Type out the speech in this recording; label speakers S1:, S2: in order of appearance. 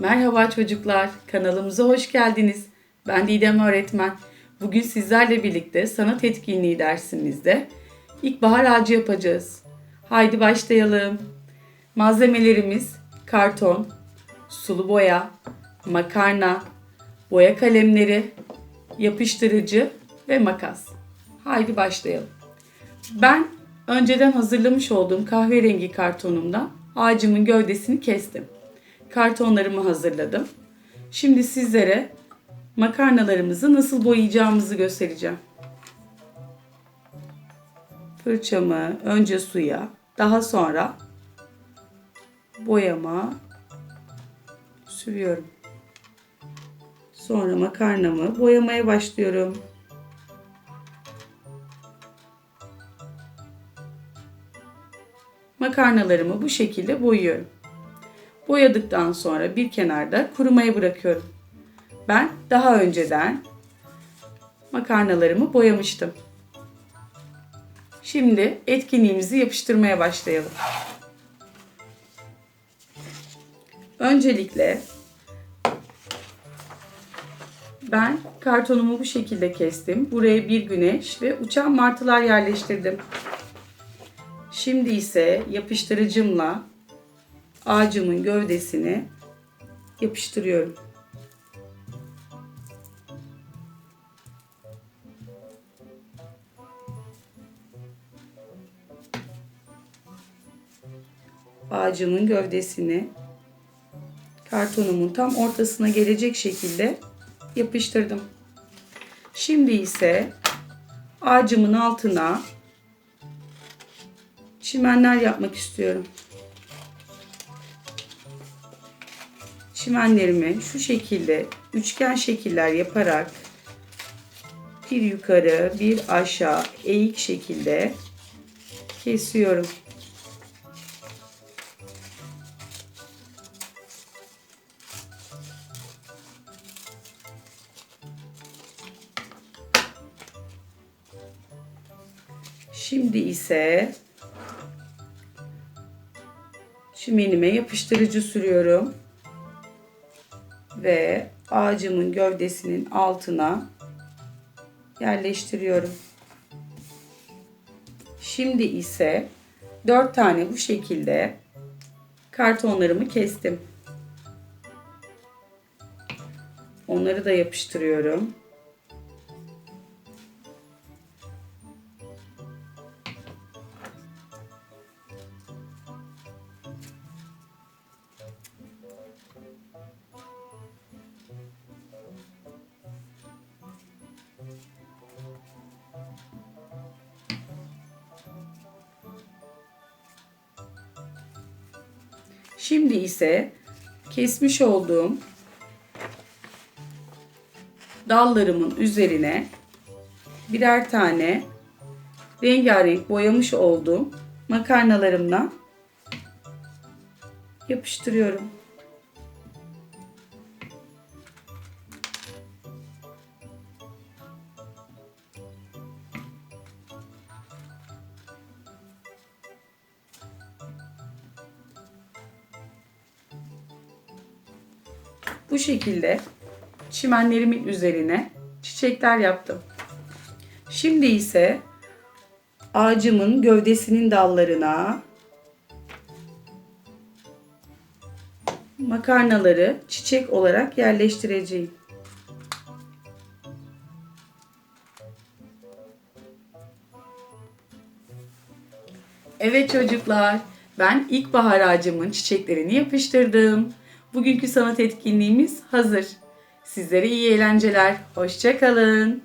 S1: Merhaba çocuklar, kanalımıza hoş geldiniz. Ben Didem öğretmen. Bugün sizlerle birlikte sanat etkinliği dersimizde ilkbahar ağacı yapacağız. Haydi başlayalım. Malzemelerimiz karton, sulu boya, makarna, boya kalemleri, yapıştırıcı ve makas. Haydi başlayalım. Ben önceden hazırlamış olduğum kahverengi kartonumdan ağacımın gövdesini kestim. Kartonlarımı hazırladım. Şimdi sizlere makarnalarımızı nasıl boyayacağımızı göstereceğim. Fırçamı önce suya, daha sonra boyama sürüyorum. Sonra makarnamı boyamaya başlıyorum. Makarnalarımı bu şekilde boyuyorum. Boyadıktan sonra bir kenarda kurumaya bırakıyorum. Ben daha önceden makarnalarımı boyamıştım. Şimdi etkinliğimizi yapıştırmaya başlayalım. Öncelikle ben kartonumu bu şekilde kestim. Buraya bir güneş ve uçan martılar yerleştirdim. Şimdi ise yapıştırıcımla ağacımın gövdesini yapıştırıyorum. Ağacımın gövdesini kartonumun tam ortasına gelecek şekilde yapıştırdım. Şimdi ise ağacımın altına çimenler yapmak istiyorum. Çimenlerimi şu şekilde üçgen şekiller yaparak bir yukarı bir aşağı eğik şekilde kesiyorum. Şimdi ise çimenime yapıştırıcı sürüyorum ve ağacımın gövdesinin altına yerleştiriyorum. Şimdi ise 4 tane bu şekilde kartonlarımı kestim. Onları da yapıştırıyorum. Şimdi ise kesmiş olduğum dallarımın üzerine birer tane rengarenk boyamış olduğum makarnalarımla yapıştırıyorum. Bu şekilde çimenlerimin üzerine çiçekler yaptım. Şimdi ise ağacımın gövdesinin dallarına makarnaları çiçek olarak yerleştireceğim. Evet çocuklar, ben ilkbahar ağacımın çiçeklerini yapıştırdım. Bugünkü sanat etkinliğimiz hazır. Sizlere iyi eğlenceler. Hoşçakalın.